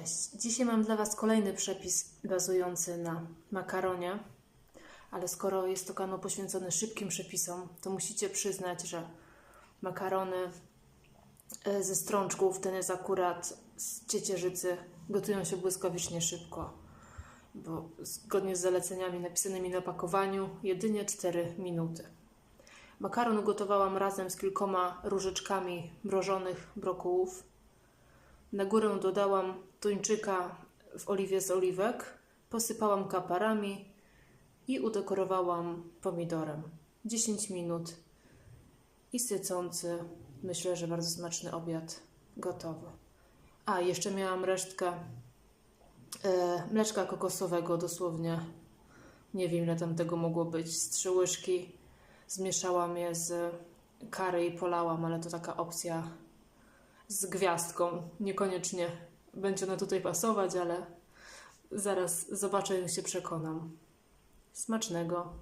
Cześć. Dzisiaj mam dla Was kolejny przepis bazujący na makaronie, ale skoro jest to kanał poświęcony szybkim przepisom, to musicie przyznać, że makarony e, ze strączków, ten jest akurat z ciecierzycy, gotują się błyskawicznie szybko, bo zgodnie z zaleceniami napisanymi na pakowaniu jedynie 4 minuty. Makaron ugotowałam razem z kilkoma różyczkami mrożonych brokułów. Na górę dodałam tuńczyka w oliwie z oliwek, posypałam kaparami i udekorowałam pomidorem. 10 minut i sycący, myślę, że bardzo smaczny obiad gotowy. A, jeszcze miałam resztkę e, mleczka kokosowego, dosłownie nie wiem ile tam tego mogło być, z trzy łyżki. Zmieszałam je z kary i polałam, ale to taka opcja z gwiazdką. Niekoniecznie będzie ona tutaj pasować, ale zaraz zobaczę i się przekonam. Smacznego.